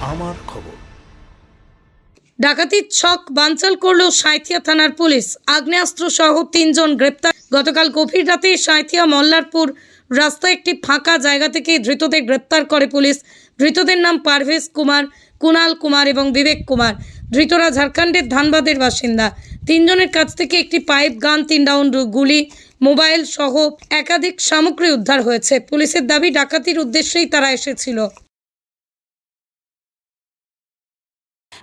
আমার খবর। ডাকাতির ছক বানচাল করল সাঁইথিয়া থানার পুলিশ। আগ্নেয়াস্ত্র সহ তিনজন গ্রেপ্তার। গতকাল গভীর রাতে সাঁইথিয়া মল্লারপুর রাস্তায় একটি ফাঁকা জায়গা থেকে ধৃতদের গ্রেপ্তার করে পুলিশ। ধৃতদের নাম পারভেজ কুমার কুনাল কুমার এবং বিবেক কুমার। ধৃতরা ঝাড়খণ্ডের ধানবাদের বাসিন্দা। তিনজনের কাছ থেকে একটি পাইপ, গান, তিন রাউন্ড গুলি, মোবাইল সহ একাধিক সামগ্রী উদ্ধার হয়েছে। পুলিশের দাবি, ডাকাতির উদ্দেশ্যেই তারা এসেছিল।